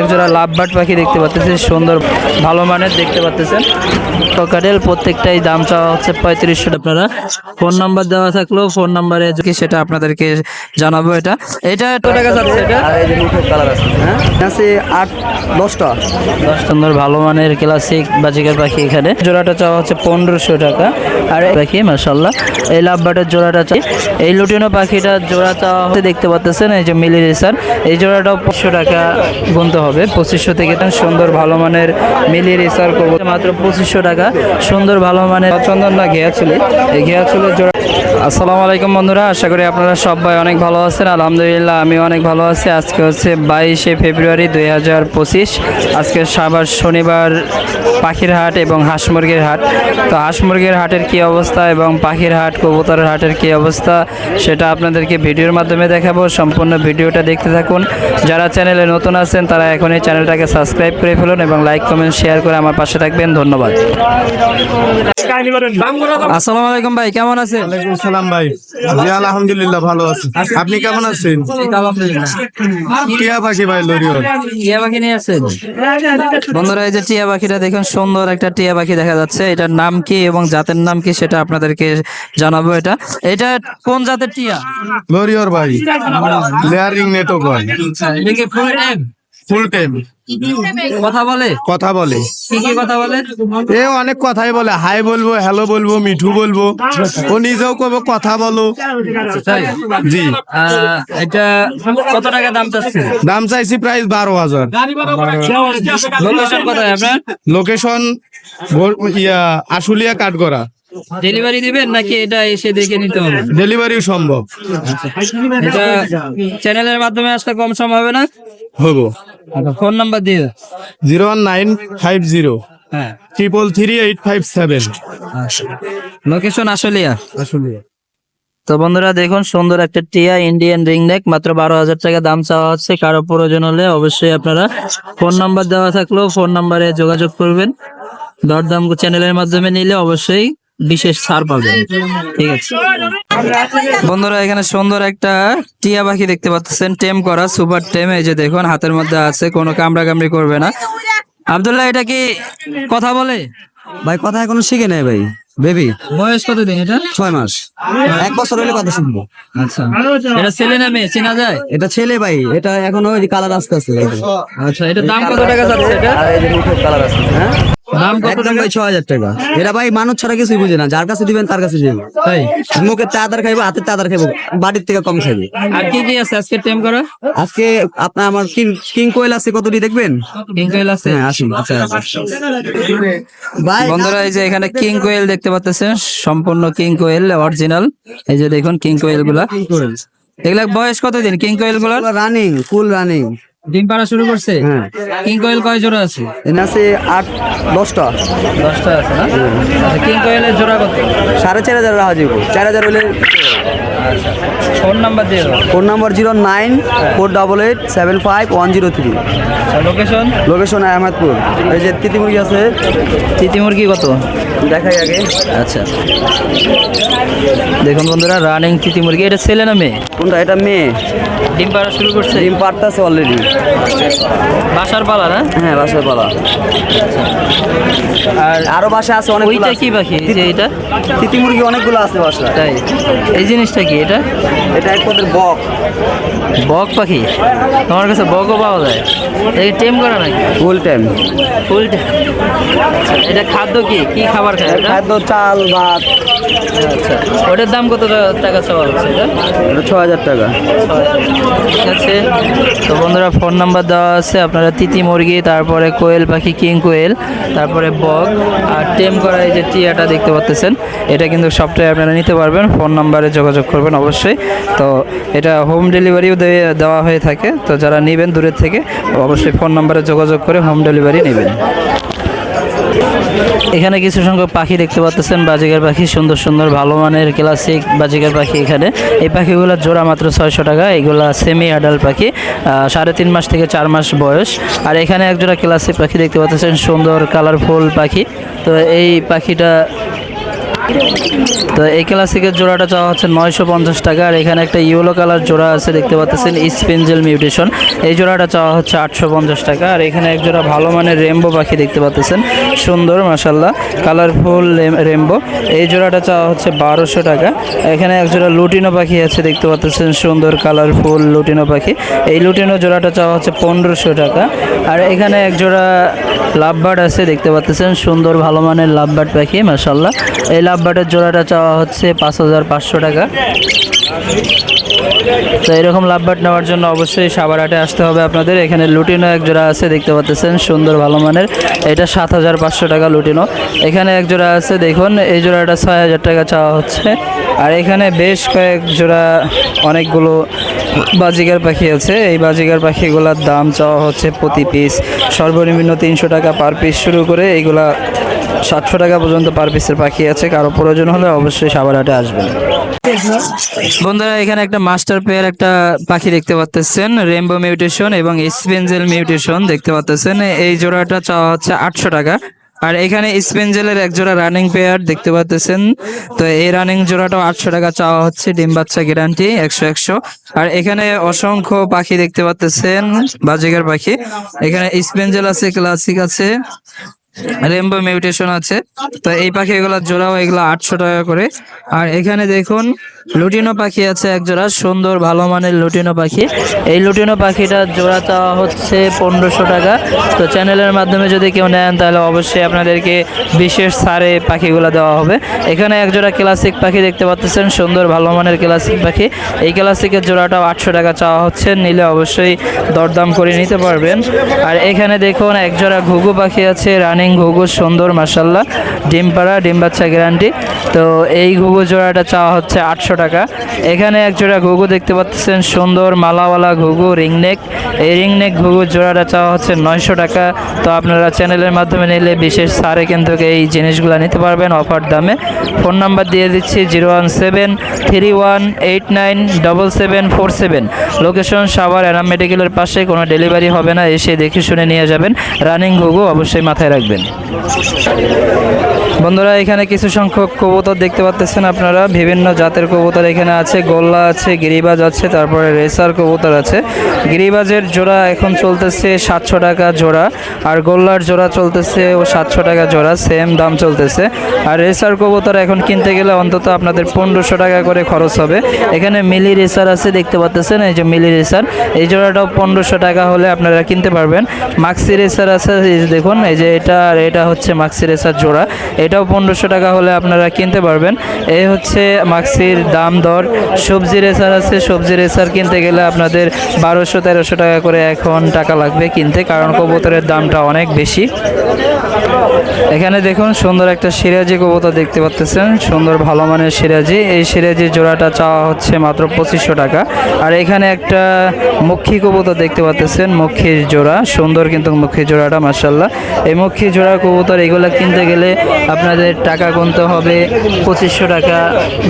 একজোড়া love bird পাখি দেখতে পাচ্ছেন সুন্দর ভালো মানের দেখতে পাচ্ছেন কাটেল প্রত্যেকটাই দাম চাওয়া হচ্ছে পঁয়ত্রিশশো। আপনারা ফোন নাম্বার দেওয়া থাকলেও ফোন নাম্বারে কি সেটা আপনাদেরকে জানাব এটা। এটা এত টাকা যাচ্ছে এটা? আর এই যে মুখের কালার আছে। হ্যাঁ? আছে আট দশটা। দশ সুন্দর ভালো মানের ক্লাসিক বাজিকার পাখি এখানে। জোড়াটা চাওয়া হচ্ছে পনেরোশো টাকা। আর পাখি মাসাল্লাহ এই লাভ বাটের জোড়াটা চাই। এই লুটিনো পাখিটা জোড়া চাওয়া হচ্ছে দেখতে পাচ্ছেন এই যে মিলি রেসার। এই জোড়াটাও পঁচিশশো টাকা গুনতে হবে। পঁচিশশো থেকে সুন্দর ভালো মানের মিলিয়ে রিসার করব মাত্র পঁচিশশো টাকা। সুন্দর ভালো মানের চন্দন না ঘেয়া চুলি। এই ঘেয়া চুলের জোড়া আসসালামু আলাইকুম বন্ধুরা আশা করি আপনারা সবাই অনেক ভালো আছেন। আলহামদুলিল্লাহ আমি অনেক ভালো আছি। আজকে হচ্ছে বাইশে ফেব্রুয়ারি দুই হাজার পঁচিশ। আজকে সাবার শনিবার পাখির হাট এবং হাঁস মুরগির হাট। তো হাঁস মুরগির হাটের কি অবস্থা এবং পাখির হাট কবুতরের হাটের কি অবস্থা সেটা আপনাদেরকে ভিডিওর মাধ্যমে দেখাবো। সম্পূর্ণ ভিডিওটা দেখতে থাকুন। যারা চ্যানেলে নতুন আছেন তারা এখন এই চ্যানেলটাকে সাবস্ক্রাইব করে ফেলুন এবং লাইক কমেন্ট শেয়ার করে আমার পাশে থাকবেন। ধন্যবাদ। আসসালামু আলাইকুম ভাই কেমন আছেন? সালাম ভাই। জি আলহামদুলিল্লাহ ভালো আছি। আপনি কেমন আছেন? টিয়া পাখি ভাই লরিয়র টিয়া পাখি নিয়ে আসছেন? বন্ধুরা এই যে টিয়া পাখিটা দেখুন সুন্দর একটা টিয়া পাখি দেখা যাচ্ছে। এটার নাম কি এবং জাতের নাম কি সেটা আপনাদেরকে জানাব এটা। এটা কোন জাতের টিয়া? লরিয়র ভাই। লেয়ারিং নেটও কয় এটা কি ফুল টাইম কথা বলে? কথা বলে। কি কি কথা বলে? এ অনেক কথাই বলে। হাই বলব হ্যালো বলব মিঠু বলব। ও নিজেও কবে কথা বলো। জি। এটা কত টাকা দাম চাচ্ছে দাম চাইছি প্রাইস বারো হাজার। লোকেশন কোথায় আপনার? লোকেশন ইয়া আশুলিয়া কাঠগড়া। ডেলিভারি দিবেন নাকি এটা এসে দেখে নিতে হবে? ডেলিভারি সম্ভব। এটা চ্যানেলের মাধ্যমে আসলে কম সম হবে না? হব ফোন নাম্বার দিয়ে। Zero one nine five zero. হ্যাঁ। Triple three eight five seven. Location Asalia Ashulia. তো বন্ধুরা দেখুন সুন্দর একটা টিয়া ইন্ডিয়ান রিং নেক মাত্র বারো হাজার টাকা দাম চাওয়া হচ্ছে। কারও প্রয়োজন হলে অবশ্যই আপনারা ফোন নাম্বার দেওয়া থাকলেও ফোন নাম্বারে যোগাযোগ করবেন। দরদাম চ্যানেলের মাধ্যমে নিলে অবশ্যই বিশেষ ছাড় পাবেন। ঠিক আছে? বন্ধুরা এখানে সুন্দর একটা টিয়া পাখি দেখতে পাচ্ছেন। টেম করা সুপার টেম। এই যে দেখুন হাতের মধ্যে আছে কোনো কামড়া কামড়ি করবে না। আব্দুল্লাহ এটা কি কথা বলে? ভাই কথা এখনও শিখে নাই ভাই। বেবি বয়স কতদিন এটা? ছয় মাস। এক বছর হলে কথা শুনব। আচ্ছা। এটা ছেলে না মেয়ে? চেনা যায়? এটা ছেলে ভাই এটা এখনও ওই কালার আসতে আছে আচ্ছা এটা দাম কত টাকা যাচ্ছে এটা? কালার আছে হ্যাঁ? দাম কত একদম ভাই? ছ হাজার টাকা। ভাই মানুষ ছাড়া কিছুই বুঝে না। যার কাছে দিবেন তার কাছে দিবেন। তাই? মুখের তাদার খাইবো হাতের তাদার খাইবো বাড়ির থেকে কম খাইবে। আর কি কি আছে আজকে টেম করা আজকে আপনার আমার কিং কিং কোয়েল আছে কতটি দেখবেন? কিং কোয়েল আছে? হ্যাঁ আসুন আচ্ছা আচ্ছা। ভাই বন্ধুরা এই যে এখানে কিং কোয়েল দেখতে পাচ্ছেন সম্পূর্ণ কিং কোয়েল অরিজিনাল এই যে দেখুন কিং কোয়েল। গুলা এগুলা বয়স কতদিন কিং কোয়েলগুলার রানিং ফুল রানিং ডিম পাড়া শুরু করছে? হ্যাঁ। কিং কয়েল কয় জোড়া আছে? আছে আট দশটা। দশটা আছে না? আচ্ছা কিং কয়েলের জোড়া কত? সাড়ে চার হাজার রাখা যাব চার হাজার হলে ফোন নাম্বার দিয়ে দাও। Phone number zero nine four double eight seven five one zero three. Location location Ahmedpur. এই যে তিতিমুরগি আছে। চিতি মুরগি কত? দেখাই আগে। আচ্ছা। দেখুন বন্ধুরা রানিং চিতি মুরগি। এটা ছেলে না মেয়ে? কোনটা? এটা মেয়ে। ডিম পাড়া শুরু করছে? ডিম পারতেছে অলরেডি বাসার পালা না? হ্যাঁ বাসায় পালা। আর আরও বাসা আছে অনেক ওইটা কি পাখি? যে এটা? তিতিমুরগি অনেকগুলো আছে বাসায়। তাই। এই জিনিসটা কি? এটা? এটা এক পদের বক। বক পাখি? তোমার কাছে বকও পাওয়া যায়? এটা টেম করা নাকি? ফুল টাইম ফুলটা এটা খাদ্য কি? কি খাবার খায় খাদ্য চাল ভাত। আচ্ছা ওটার দাম কত টাকা চাওয়া হচ্ছে এটা? এটা ছ হাজার টাকা ঠিক আছে। তো বন্ধুরা ফোন নাম্বার দেওয়া আছে আপনারা তিতি মুরগি তারপরে কোয়েল পাখি কিং কোয়েল তারপরে বক আর টেম করা এই যে টিয়াটা দেখতে পাচ্ছেন এটা কিন্তু সবটাই আপনারা নিতে পারবেন। ফোন নাম্বারে যোগাযোগ করবেন। অবশ্যই। তো এটা হোম ডেলিভারিও দেওয়া হয়ে থাকে। তো যারা নেবেন দূরের থেকে, অবশ্যই ফোন নাম্বারে যোগাযোগ করে হোম ডেলিভারি নেবেন। এখানে কিছু সংখ্যক পাখি দেখতে পাচ্ছেন। বাজিকার পাখি, সুন্দর সুন্দর, ভালো মানের ক্লাসিক বাজিকার পাখি এখানে। এই পাখিগুলোর জোড়া মাত্র ছয়শো টাকা। এগুলা সেমি অ্যাডাল্ট পাখি সাড়ে তিন মাস থেকে চার মাস বয়স। আর এখানে একজোড়া ক্লাসিক পাখি দেখতে পাচ্ছেন, সুন্দর কালারফুল পাখি। তো এই পাখিটা তো এই ক্লাসিকের জোড়াটা চাওয়া হচ্ছে নয়শো পঞ্চাশ টাকা, আর এখানে একটা ইয়েলো কালার জোড়া আছে, দেখতে পাচ্ছেন স্পেঞ্জেল মিউটেশন এই জোড়াটা চাওয়া হচ্ছে আটশো পঞ্চাশ টাকা, আর এখানে এক জোড়া ভালো মানের রেমবো পাখি দেখতে পাচ্ছেন, সুন্দর মাসাল্লাহ কালারফুল রেমবো। এই জোড়াটা চাওয়া হচ্ছে বারোশো টাকা, এখানে এক জোড়া লুটিনো পাখি আছে, দেখতে পাচ্ছেন, সুন্দর কালারফুল লুটিনো পাখি। এই লুটিনো জোড়াটা চাওয়া হচ্ছে পনেরোশো টাকা, আর এখানে এক জোড়া লাভবার্ড আছে, দেখতে পাচ্ছেন, সুন্দর ভালো মানের লাভ লাভবার্ড পাখি মাসাল্লাহ এই লাভ লাভবার্ডের জোড়াটা চাওয়া হচ্ছে পাঁচ হাজার পাঁচশো টাকা। তো এরকম লাভবার্ড নেওয়ার জন্য অবশ্যই সাবারহাটে আসতে হবে আপনাদের। এখানে লুটিনো এক জোড়া আছে, দেখতে পাচ্ছেন, সুন্দর ভালো মানের। এটা সাত হাজার পাঁচশো টাকা লুটিনো। এখানে এক জোড়া আছে, দেখুন, এই জোড়াটা ছয় হাজার টাকা চাওয়া হচ্ছে। আর এখানে বেশ কয়েক জোড়া অনেকগুলো বাজিকার পাখি আছে। এই বাজিকার পাখিগুলোর দাম চাওয়া হচ্ছে প্রতি পিস সর্বনিম্ন তিনশো টাকা পার পিস শুরু করে এইগুলা সাতশো টাকা পর্যন্ত পার পিসের পাখি আছে। কারও প্রয়োজন হলে অবশ্যই সাবারহাটে আসবেন। বন্ধুরা, এখানে একটা মাস্টার পেয়ার একটা পাখি দেখতে পাচ্ছেন রেমবো মিউটেশন এবং স্পেঞ্জেল মিউটেশন দেখতে পাচ্ছেন এই জোড়াটা চাওয়া হচ্ছে আটশো টাকা। আর এখানে স্পেঞ্জেলের এক জোড়া রানিং পেয়ার দেখতে পাচ্ছেন তো এই রানিং জোড়াটা আটশো টাকা চাওয়া হচ্ছে, ডিম বাচ্চা গ্যারান্টি একশো একশো। আর এখানে অসংখ্য পাখি দেখতে পাচ্ছেন বাজিকার পাখি। এখানে স্পেঞ্জেল আছে ক্লাসিক আছে রেমবো মিউটেশন আছে। তো এই পাখিগুলোর জোড়াও, এগুলো আটশো টাকা করে। আর এখানে দেখুন, লুটিনো পাখি আছে এক জোড়া সুন্দর, ভালো মানের লুটিনো পাখি। এই লুটিনো পাখিটার জোড়া চাওয়া হচ্ছে পনেরোশো টাকা। তো চ্যানেলের মাধ্যমে যদি কেউ নেন, তাহলে অবশ্যই আপনাদেরকে বিশেষ সারে পাখিগুলো দেওয়া হবে। এখানে এক জোড়া ক্লাসিক পাখি দেখতে পাচ্ছেন, সুন্দর, ভালো মানের ক্লাসিক পাখি। এই ক্লাসিকের জোড়াটাও আটশো টাকা চাওয়া হচ্ছে, নিলে অবশ্যই দরদাম করে নিতে পারবেন। আর এখানে দেখুন এক জোড়া ঘুঘু পাখি আছে, রানিং ঘুঘু, সুন্দর মাসাল্লাহ ডিম পাড়া ডিম বাচ্চা গ্যারান্টি। তো এই ঘুঘু জোড়াটা চাওয়া হচ্ছে আটশো টাকা। এখানে এক জোড়া ঘুঘু দেখতে পাচ্ছেন, সুন্দর মালাওয়ালা ঘুঘু রিংনেক এই রিংনেক ঘুঘুর জোড়াটা চাওয়া হচ্ছে নয়শো টাকা। তো আপনারা চ্যানেলের মাধ্যমে নিলে বিশেষ সারে কিন্তু এই জিনিসগুলো নিতে পারবেন অফার দামে। ফোন নাম্বার দিয়ে দিচ্ছি zero one seven three one eight nine double seven four seven. Location Savar arum মেডিকেলের পাশে, কোনো ডেলিভারি হবে না, এসে দেখে শুনে নিয়ে যাবেন। রানিং ঘুঘু অবশ্যই মাথায় রাখবেন। বন্ধুরা, এখানে কিছু সংখ্যক কবুতর দেখতে পাচ্ছেন আপনারা। বিভিন্ন জাতের কবুতর এখানে আছে, গোল্লা আছে, গিরিবাজ আছে, তারপরে রেসার কবুতর আছে। গিরিবাজের জোড়া এখন চলতেছে সাতশো টাকা জোড়া, আর গোল্লার জোড়া চলতেছে ও সাতশো টাকা জোড়া, সেম দাম চলতেছে। আর রেসার কবুতর এখন কিনতে গেলে অন্তত আপনাদের পনেরোশো টাকা করে খরচ হবে। এখানে মিলি রেসার আছে, দেখতে পাচ্ছেন এই যে মিলি রেসার। এই জোড়াটাও পনেরোশো টাকা হলে আপনারা কিনতে পারবেন। মাক্সি রেসার আছে দেখুন, এই যে এটা আর এটা হচ্ছে মাক্সি রেসার জোড়া। এটাও পনেরোশো টাকা হলে আপনারা কিনতে পারবেন। এই হচ্ছে মাক্সির দাম দর। সবজি রেসার আছে, সবজি রেসার কিনতে গেলে আপনাদের বারোশো, তেরোশো টাকা করে এখন টাকা লাগবে কিনতে, কারণ কবুতরের দামটা অনেক বেশি। এখানে দেখুন সুন্দর একটা সিরাজি কবুতর দেখতে পাচ্ছেন সুন্দর ভালো মানের সিরাজি। এই সিরাজি জোড়াটা চাওয়া হচ্ছে মাত্র পঁচিশশো টাকা। আর এখানে একটা মক্ষী কবুতর দেখতে পাচ্ছেন মক্ষীর জোড়া। সুন্দর কিন্তু মক্ষী জোড়াটা মার্শাল্লাহ এই মক্ষী জোড়া কবুতর এগুলো কিনতে গেলে আপনাদের টাকা গুনতে হবে, পঁচিশশো টাকা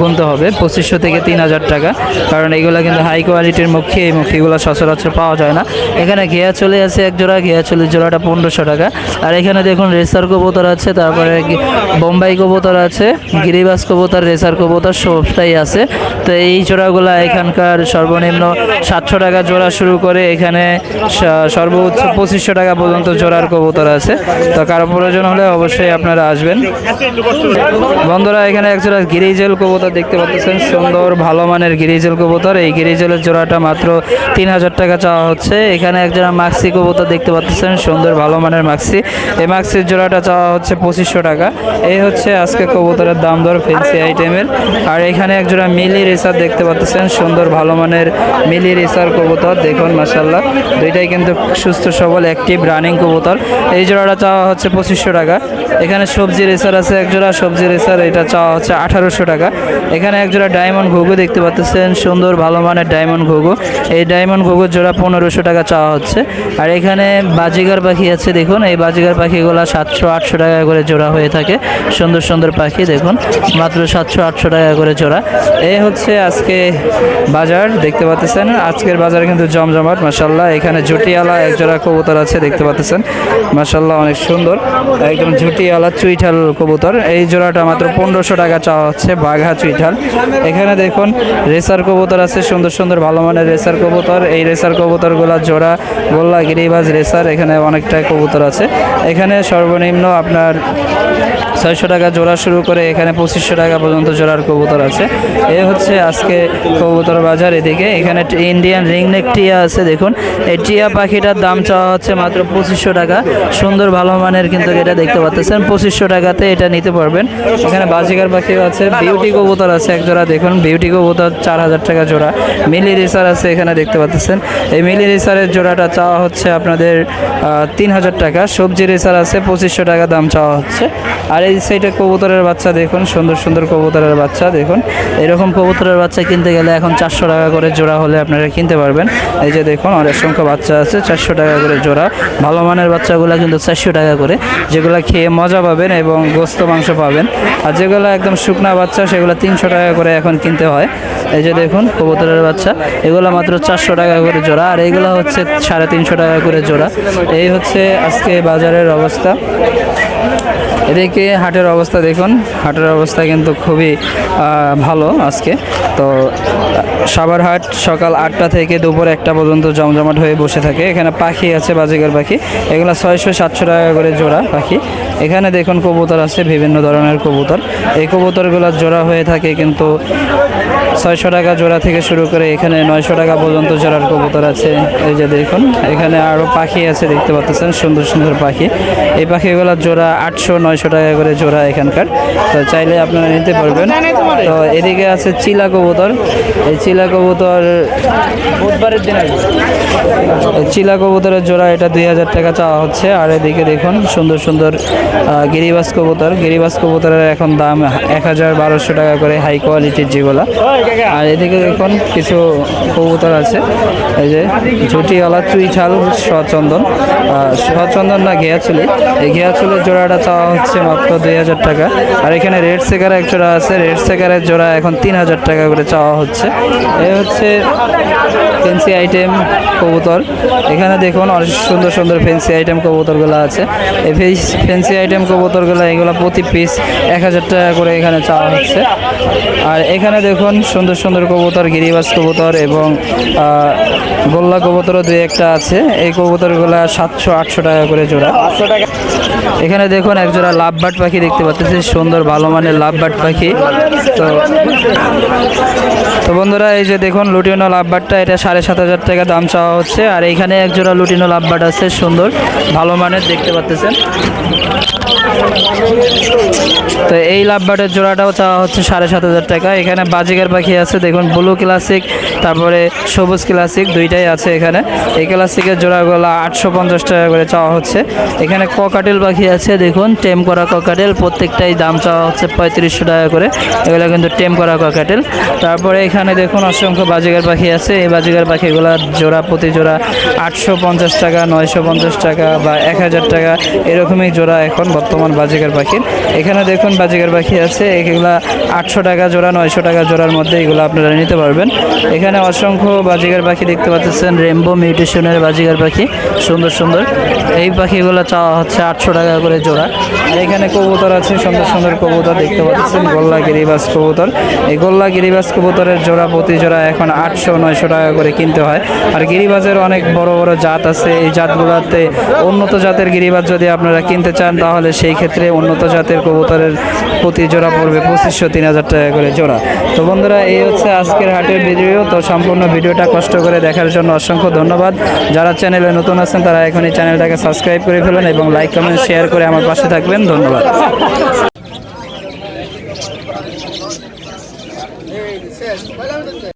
গুনতে হবে, পঁচিশশো থেকে তিন হাজার টাকা। কারণ এগুলো কিন্তু হাই কোয়ালিটির মক্ষী এই মক্ষীগুলো সচরাচর পাওয়া যায় না। এখানে ঘেয়া চলে আছে এক জোড়া, ঘেয়া চলে জোড়াটা পনেরোশো টাকা। আর এখানে দেখুন রেসার কবুতর আছে, তারপরে বোম্বাই কবুতর আছে, গিরিবাস কবুতর, রেসার কবুতর সবটাই আছে। তো এই জোড়াগুলো এখানকার সর্বনিম্ন সাতশো টাকা জোড়া শুরু করে এখানে সর্বোচ্চ পঁচিশশো টাকা পর্যন্ত জোড়ার কবুতর আছে। তো কারও প্রয়োজন হলে অবশ্যই আপনারা আসবেন। বন্ধুরা, এখানে একজোড়া গিরিজেল কবুতর দেখতে পাচ্ছেন। সুন্দর, ভালো মানের গিরিজেল কবুতর। এই গিরিজেলের জোড়াটা মাত্র তিন হাজার টাকা চাওয়া হচ্ছে। এখানে একজোড়া মাক্সি কবুতর দেখতে পাচ্ছেন। সুন্দর, ভালো মানের মাক্সি এই মাক্সির জোড়াটা চাওয়া হচ্ছে পঁচিশশো টাকা। এই হচ্ছে আজকে কবুতরের দাম দর ফেন্সি আইটেমের আর এখানে একজোড়া মিলি রেসার দেখতে পাচ্ছেন। সুন্দর, ভালো মানের মিলি রেসার কবুতর। দেখুন মাসাল্লাহ দুইটাই কিন্তু সুস্থ, সবল অ্যাক্টিভ রানিং কবুতর। এই জোড়াটা চাওয়া হচ্ছে পঁচিশশো টাকা। এখানে সবজি রেসার আছে, এক জোড়া সবজি রেসার, এটা চাওয়া হচ্ছে আঠারোশো টাকা। এখানে এক জোড়া ডায়মন্ড ঘুঘু দেখতে পাচ্ছেন, সুন্দর ভালো মানের ডায়মন্ড ঘুঘু। এই ডায়মন্ড ঘুঘুর জোড়া পনেরোশো টাকা চাওয়া হচ্ছে। আর এখানে বাজিগার পাখি আছে, দেখুন, এই বাজিগার পাখিগুলো সাতশো আটশো টাকা করে জোড়া হয়ে থাকে। সুন্দর সুন্দর পাখি, দেখুন, মাত্র সাতশো আটশো টাকা করে জোড়া। এই হচ্ছে আজকে বাজার, দেখতে পাচ্ছেন, আজকের বাজার কিন্তু জমজমাট মাসাল্লাহ এখানে জুটিয়ালা এক জোড়া কবুতর আছে, দেখতে পাচ্ছেন মাসাল্লাহ অনেক সুন্দর। একদম ঝুটিয়ালা চুই চুইঠাল কবুতর। এই জোড়াটা মাত্র পনেরোশো টাকা চাওয়া হচ্ছে বাঘা চুইঠাল। এখানে দেখুন, রেসার কবুতর আছে, সুন্দর সুন্দর ভালো মানের রেসার কবুতর। এই রেসার কবুতরগুলো জোড়া, গোল্লা, গিরিবাজ রেসার, এখানে অনেকটা কবুতর আছে। এখানে সর্বনিম্ন আপনার ছয়শো টাকা জোড়া শুরু করে এখানে পঁচিশশো টাকা পর্যন্ত জোড়ার কবুতর আছে। এ হচ্ছে আজকে কবুতর বাজার এদিকে। এখানে ইন্ডিয়ান রিংনেক টিয়া আছে, দেখুন। এই টিয়া পাখিটার দাম চাওয়া হচ্ছে মাত্র পঁচিশশো টাকা। সুন্দর, ভালো মানের কিন্তু এটা দেখতে পাচ্ছেন। পঁচিশশো টাকাতে এটা নিতে পারবেন। এখানে বাজিকার পাখিও আছে বিউটি কবুতর আছে এক জোড়া, দেখুন। বিউটি কবুতর চার হাজার টাকা জোড়া। মিলি রেসার আছে এখানে দেখতে পাচ্ছেন। এই মিলি রেসারের জোড়াটা চাওয়া হচ্ছে আপনাদের তিন হাজার টাকা। সবজি রেসার আছে, পঁচিশশো টাকা দাম চাওয়া হচ্ছে। আর এই সাইডে কবুতরের বাচ্চা দেখুন, সুন্দর সুন্দর কবুতরের বাচ্চা দেখুন। এরকম কবুতরের বাচ্চা কিনতে গেলে এখন চারশো টাকা করে জোড়া হলে আপনারা কিনতে পারবেন। এই যে দেখুন, অনেক সংখ্যা বাচ্চা আছে, চারশো টাকা করে জোড়া। ভালো মানের বাচ্চাগুলো কিন্তু চারশো টাকা করে, যেগুলো খেয়ে মজা পাবেন এবং গোস্ত মাংস পাবেন। আর যেগুলো একদম শুকনা বাচ্চা, সেগুলো তিনশো টাকা করে এখন কিনতে হয়। এই যে দেখুন, কবুতরের বাচ্চা। এগুলো মাত্র চারশো টাকা করে জোড়া, আর এইগুলো হচ্ছে সাড়ে তিনশো টাকা করে জোড়া। এই হচ্ছে আজকে বাজারের অবস্থা। এদিকে হাটের অবস্থা দেখুন। হাটের অবস্থা কিন্তু খুবই ভালো আজকে। তো সাবার হাট সকাল আটটা থেকে দুপুর একটা পর্যন্ত জমজমাট হয়ে বসে থাকে। এখানে পাখি আছে বাজিকার পাখি। এগুলো ছয়শো সাতশো টাকা করে জোড়া পাখি। এখানে দেখুন কবুতর আছে, বিভিন্ন ধরনের কবুতর। এই কবুতরগুলোর জোড়া হয়ে থাকে কিন্তু ছয়শো টাকা জোড়া থেকে শুরু করে এখানে নয়শো টাকা পর্যন্ত জোড়ার কবুতর আছে। এই যে দেখুন, এখানে আরও পাখি আছে, দেখতে পাচ্ছেন, সুন্দর সুন্দর পাখি। এই পাখিগুলোর জোড়া আটশো, নয়শো টাকা করে জোড়া এখানকার। তো চাইলে আপনারা নিতে পারবেন। তো এদিকে আছে চিলা কবুতর। এই চিলা কবুতর বুধবারের দিন। চিলা কবুতরের জোড়া, এটা দুই হাজার টাকা চাওয়া হচ্ছে। আর এদিকে দেখুন, সুন্দর সুন্দর গিরিবাস কবুতর। গিরিবাস কবুতরের এখন দাম এক হাজার বারোশো টাকা করে হাই কোয়ালিটির যেগুলা। আর এদিকে দেখুন, কিছু কবুতর আছে। এই যে ঝুটিওয়ালা চুইঠাল সচন্দন সচন্দন না, ঘেয়াচুলি। এই ঘেয়াচুলের জোড়াটা চাওয়া হচ্ছে মাত্র দুই হাজার টাকা। আর এখানে রেড সেকার এক জোড়া আছে। রেড সেকারের জোড়া এখন তিন হাজার টাকা করে চাওয়া হচ্ছে। এ হচ্ছে ফেন্সি আইটেম কবুতর। এখানে দেখুন অনেক সুন্দর সুন্দর ফেন্সি আইটেম কবুতরগুলো আছে। এই ফেন্সি আইটেম কবুতরগুলো এগুলো প্রতি পিস এক হাজার টাকা করে এখানে চাওয়া হচ্ছে। আর এখানে দেখুন সুন্দর সুন্দর কবুতর, গিরিবাস কবুতর এবং গোল্লা কবুতরও দুই একটা আছে। এই কবুতরগুলো সাতশো, আটশো টাকা করে জোড়া। এখানে দেখুন এক জোড়া লাভবাট পাখি দেখতে পাচ্ছি সুন্দর ভালো মানের লাভবাট পাখি। তো তো বন্ধুরা, এই যে দেখুন, লুটিনো লাভবাটটা এটা সাড়ে সাত হাজার টাকা দাম চাওয়া হচ্ছে। আর এইখানে এক জোড়া লুটিনো লাভবাট আছে, সুন্দর, ভালো মানের, দেখতে পাচ্ছেন। তো এই লাভবাটের জোড়াটাও চাওয়া হচ্ছে সাড়ে সাত হাজার টাকা। এখানে বাজিকার পাখি আছে, দেখুন, ব্লু ক্লাসিক, তারপরে সবুজ ক্লাসিক, দুইটাই আছে এখানে। এই ক্লাসিকের জোড়াগুলো আটশো পঞ্চাশ টাকা করে চাওয়া হচ্ছে। এখানে ককাটেল পাখি আছে, দেখুন, টেম করা ককাটেল, প্রত্যেকটাই দাম চাওয়া হচ্ছে পঁয়ত্রিশশো টাকা করে। এগুলো কিন্তু টেম করা ককাটেল। তারপরে এখানে দেখুন অসংখ্য বাজিকার পাখি আছে। এই বাজিকার পাখিগুলো জোড়া, প্রতি জোড়া আটশো পঞ্চাশ টাকা, নয়শো পঞ্চাশ টাকা বা এক হাজার টাকা, এরকমই জোড়া এখন বর্তমান বাজিকার পাখির। এখানে দেখুন বাজিকার পাখি আছে, এগুলা আটশো টাকা জোড়া, নয়শো টাকা জোড়ার মধ্যে এগুলো আপনারা নিতে পারবেন। এখানে অসংখ্য বাজিকার পাখি দেখতে পাচ্ছেন রেমবো মিউটেশনের বাজিকার পাখি, সুন্দর সুন্দর। এই পাখিগুলো চাওয়া হচ্ছে আটশো টাকা করে জোড়া। এখানে কবুতর আছে, সুন্দর সুন্দর কবুতর দেখতে পাচ্ছেন গোল্লা গিরিবাস কবুতর। এই গোল্লা গিরিবাস কবুতরের জোড়া, প্রতি জোড়া এখন আটশো, নয়শো টাকা করে কিনতে হয়। আর গিরিবাজের অনেক বড় বড় জাত আছে। এই জাতগুলোতে উন্নত জাতের গিরিবাজ যদি আপনারা কিনতে চান, তাহলে সেই ক্ষেত্রে উন্নত জাতের কবুতরের প্রতি জোড়া পড়বে পঁচিশশো, তিন হাজার টাকা করে জোড়া। তো বন্ধুরা, এই হচ্ছে আজকের হাটের ভিডিও তো সম্পূর্ণ ভিডিওটা কষ্ট করে দেখার জন্য অসংখ্য ধন্যবাদ। যারা চ্যানেলে নতুন আছেন, তারা এখন এই চ্যানেলটাকে সাবস্ক্রাইব করে ফেলেন এবং লাইক কমেন্ট শেয়ার করে আমার পাশে থাকবেন। ধন্যবাদ।